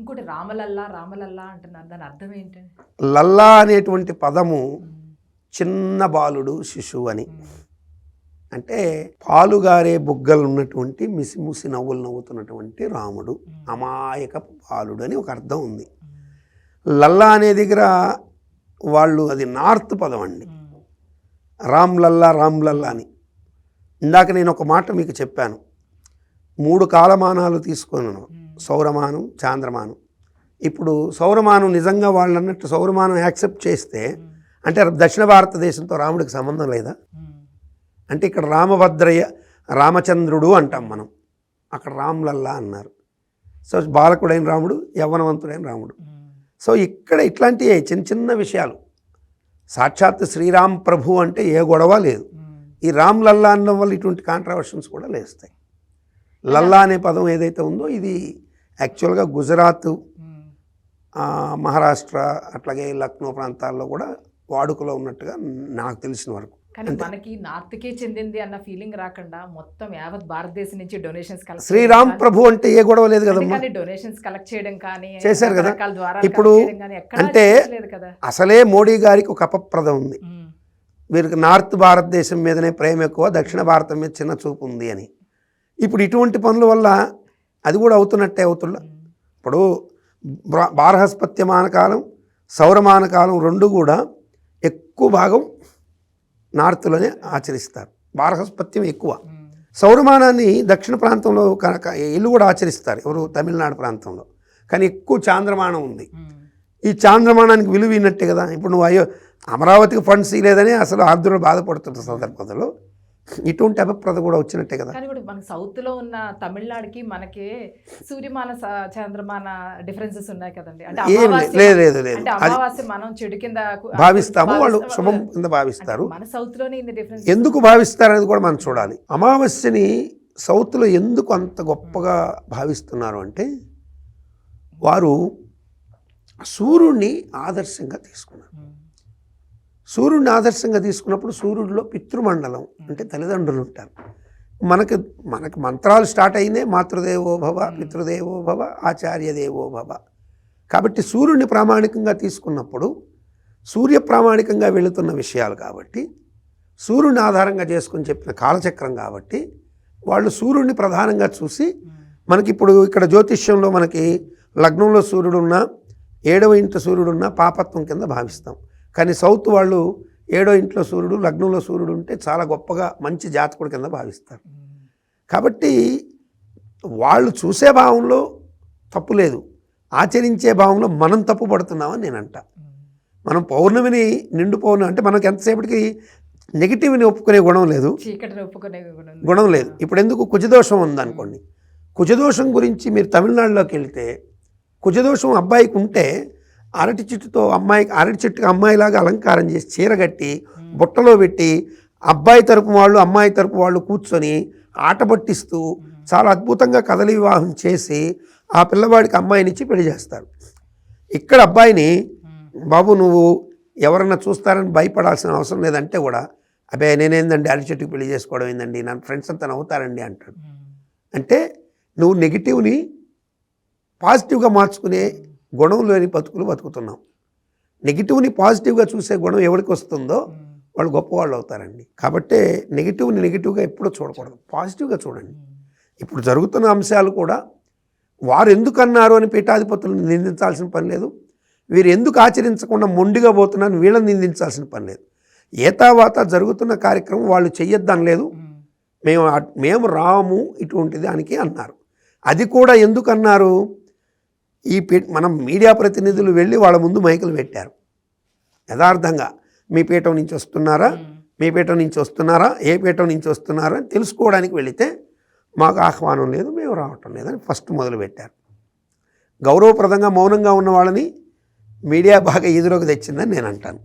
ఇంకోటి రామలల్లా రామలల్లా అంటున్నారు. దాని అర్థం ఏంటి? లల్లా అనేటువంటి పదము చిన్న బాలుడు శిశువు అని. అంటే పాలుగారే బుగ్గలు ఉన్నటువంటి మిసిముసి నవ్వులు నవ్వుతున్నటువంటి రాముడు అమాయకపు బాలుడు అని ఒక అర్థం ఉంది. లల్లా అనే దగ్గర వాళ్ళు అది నార్త్ పదం అండి. రామ్ లల్లా రామ్ లల్లా అని. ఇందాక నేను ఒక మాట మీకు చెప్పాను. మూడు కాలమానాలు తీసుకున్నాను సౌరమానం చాంద్రమానం. ఇప్పుడు సౌరమానం నిజంగా వాళ్ళు అన్నట్టు సౌరమానం యాక్సెప్ట్ చేస్తే అంటే దక్షిణ భారతదేశంతో రాముడికి సంబంధం లేదా? అంటే ఇక్కడ రామభద్రయ్య రామచంద్రుడు అంటాం మనం. అక్కడ రామ్లల్లా అన్నారు. సో బాలకుడైన రాముడు యవ్వనవంతుడైన రాముడు. సో ఇక్కడ ఇట్లాంటి చిన్న చిన్న విషయాలు. సాక్షాత్ శ్రీరామ్ ప్రభు అంటే ఏ గొడవ లేదు. ఈ రామ్ లల్లా అనడం వల్ల ఇటువంటి కాంట్రవర్షన్స్ కూడా లేస్తాయి. లల్లా అనే పదం ఏదైతే ఉందో ఇది యాక్చువల్గా గుజరాత్ మహారాష్ట్ర అట్లాగే లక్నో ప్రాంతాల్లో కూడా వాడుకలో ఉన్నట్టుగా నాకు తెలిసిన వరకు. కానీ మనకి నార్త్ కే చెందింది అన్న ఫీలింగ్ రాకుండా మొత్తం యావత్ భారతదేశం నుంచి డొనేషన్స్ కలెక్ట్ శ్రీరామ్ ప్రభు అంటే ఏ గొడవ లేదు కానీ డొనేషన్స్ కలెక్ట్ చేయడం కానీ చేశారు కదా. ఇప్పుడు అంటే కదా. అసలే మోడీ గారికి ఒక అపప్రదం ఉంది. వీరికి నార్త్ భారతదేశం మీదనే ప్రేమ ఎక్కువ దక్షిణ భారతం మీద చిన్న చూపు ఉంది అని. ఇప్పుడు ఇటువంటి పనుల వల్ల అది కూడా అవుతున్నట్టే అవుతున్నా ఉమ్, ఇప్పుడు బ్ర- బారహస్పత్యమాన కాలం సౌరమాన కాలం రెండు కూడా ఎక్కువ భాగం నార్త్లోనే ఆచరిస్తారు. బారహస్పత్యం ఎక్కువ. సౌరమానాన్ని దక్షిణ ప్రాంతంలో కనుక ఇల్లు కూడా ఆచరిస్తారు. ఎవరు? తమిళనాడు ప్రాంతంలో. కానీ ఎక్కువ చాంద్రమానం ఉంది. ఈ చాంద్రమానానికి విలువ ఇన్నట్టే కదా. ఇప్పుడు నువ్వు అయ్యో అమరావతికి ఫండ్స్ ఇలేదని అసలు ఆర్ద్రులు బాధపడుతున్న సందర్భంలో ఇటువంటి అభిప్రద కూడా వచ్చినట్టే కదా. కానీ ఇప్పుడు సౌత్లో ఉన్న తమిళనాడుకి మనకి సూర్యమాన చంద్రమాన డిఫరెన్సెస్ ఉన్నాయి కదండి. అంటే లేదు లేదు లేదు. అమావాస్య మనం చెడు కింద భావిస్తాము వాళ్ళు. శుభం కింద భావిస్తారు. మన సౌత్లోనే ఇన్ని డిఫరెన్స్ ఎందుకు భావిస్తారనేది కూడా మనం చూడాలి. అమావాస్యని సౌత్లో ఎందుకు అంత గొప్పగా భావిస్తున్నారు అంటే వారు సూర్యుడిని ఆదర్శంగా తీసుకున్నారు. సూర్యుడిని ఆదర్శంగా తీసుకున్నప్పుడు సూర్యుడిలో పితృమండలం అంటే తల్లిదండ్రులు ఉంటారు. మనకి మనకి మంత్రాలు స్టార్ట్ అయిందే మాతృదేవో భవ పితృదేవో భవ ఆచార్య దేవో భవ. కాబట్టి సూర్యుడిని ప్రామాణికంగా తీసుకున్నప్పుడు సూర్య ప్రామాణికంగా వెళుతున్న విషయాలు కాబట్టి సూర్యుడిని ఆధారంగా చేసుకుని చెప్పిన కాలచక్రం కాబట్టి వాళ్ళు సూర్యుడిని ప్రధానంగా చూసి మనకి ఇప్పుడు ఇక్కడ జ్యోతిష్యంలో మనకి లగ్నంలో సూర్యుడు ఉన్నా ఏడవ ఇంట్లో సూర్యుడు ఉన్నా పాపత్వం కింద భావిస్తాం. కానీ సౌత్ వాళ్ళు ఏడో ఇంట్లో సూర్యుడు లగ్నంలో సూర్యుడు ఉంటే చాలా గొప్పగా మంచి జాతకుడు కింద భావిస్తారు. కాబట్టి వాళ్ళు చూసే భావంలో తప్పు లేదు. ఆచరించే భావంలో మనం తప్పు పడుతున్నామని నేను అంట. మనం పౌర్ణమిని నిండు పౌర్ణమి అంటే మనకు ఎంతసేపటికి నెగిటివ్ని ఒప్పుకునే గుణం లేదు. గుణం లేదు. ఇప్పుడు ఎందుకు కుజదోషం ఉందనుకోండి. కుజదోషం గురించి మీరు తమిళనాడులోకి వెళ్తే కుజదోషం అబ్బాయికి ఉంటే అరటి చెట్టుతో అమ్మాయికి అరటి చెట్టుకి అమ్మాయిలాగా అలంకారం చేసి చీర కట్టి బుట్టలో పెట్టి అబ్బాయి తరపు వాళ్ళు అమ్మాయి తరపు వాళ్ళు కూర్చొని ఆట పట్టిస్తూ చాలా అద్భుతంగా కదలి వివాహం చేసి ఆ పిల్లవాడికి అమ్మాయినిచ్చి పెళ్ళి చేస్తారు. ఇక్కడ అబ్బాయిని బాబు నువ్వు ఎవరన్నా చూస్తారని భయపడాల్సిన అవసరం లేదంటే కూడా అబ్బే నేనేందండి అరటి చెట్టుకి పెళ్ళి చేసుకోవడం ఏందండి? నా ఫ్రెండ్స్ అంతా నవ్వుతారండి అంటాడు. అంటే నువ్వు నెగిటివ్ని పాజిటివ్గా మార్చుకునే గుణం లేని బతుకులు బతుకుతున్నావు నెగిటివ్ని పాజిటివ్గా చూసే గుణం ఎవరికి వస్తుందో వాళ్ళు గొప్పవాళ్ళు అవుతారండి. కాబట్టి నెగిటివ్ని నెగిటివ్గా ఎప్పుడూ చూడకూడదు. పాజిటివ్గా చూడండి. ఇప్పుడు జరుగుతున్న అంశాలు కూడా వారు ఎందుకు అన్నారు అని పీఠాధిపతులను నిందించాల్సిన పని లేదు. వీరు ఎందుకు ఆచరించకుండా మొండిగా పోతున్నారని వీళ్ళని నిందించాల్సిన పని లేదు. ఏతావాత జరుగుతున్న కార్యక్రమం వాళ్ళు చెయ్యొద్దని లేదు. మేము. మేము రాము ఇటువంటి దానికి అన్నారు. అది కూడా ఎందుకు అన్నారు ఈ పీ- మనం మీడియా ప్రతినిధులు వెళ్ళి వాళ్ళ ముందు మైకులు పెట్టారు. యథార్థంగా మీ పీఠం నుంచి వస్తున్నారా? మీ పీఠం నుంచి వస్తున్నారా? ఏ పీఠం నుంచి వస్తున్నారా? అని తెలుసుకోవడానికి వెళితే మాకు ఆహ్వానం లేదు మేము రావటం లేదని ఫస్ట్ మొదలుపెట్టారు గౌరవప్రదంగా మౌనంగా ఉన్న వాళ్ళని మీడియా బాగా ఎదురుకు తెచ్చిందని నేను అంటాను.